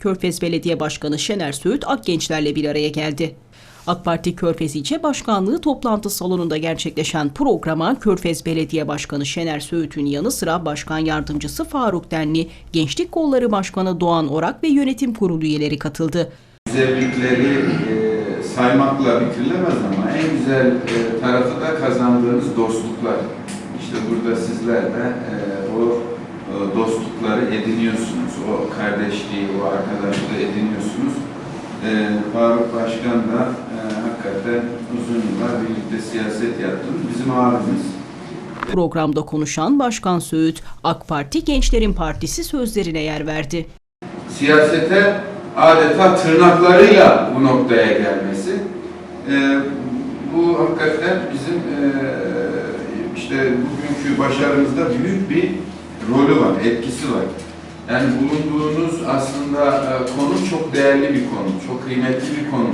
Körfez Belediye Başkanı Şener Söğüt Akgençlerle bir araya geldi. AK Parti Körfez İlçe Başkanlığı toplantı salonunda gerçekleşen programa Körfez Belediye Başkanı Şener Söğüt'ün yanı sıra Başkan Yardımcısı Faruk Denli, Gençlik Kolları Başkanı Doğan Orak ve Yönetim Kurulu üyeleri katıldı. güzellikleri e, saymakla bitirilemez ama en güzel e, tarafı da kazandığınız dostluklar. İşte burada sizler de e, o e, dostlukları ediniyorsunuz. O kardeşliği, o arkadaşlığı ediniyorsunuz. E, Faruk Başkan da e, hakikaten uzun yıllar birlikte siyaset yaptınız. Bizim abimiz. Programda konuşan Başkan Söğüt, AK Parti Gençlerin Partisi sözlerine yer verdi. siyasete adeta tırnaklarıyla bu noktaya gelmesi e, bu hakikaten bizim e, işte bugünkü başarımızda büyük bir rolü var, etkisi var. Yani bulunduğunuz aslında e, konu çok değerli bir konu, çok kıymetli bir konu.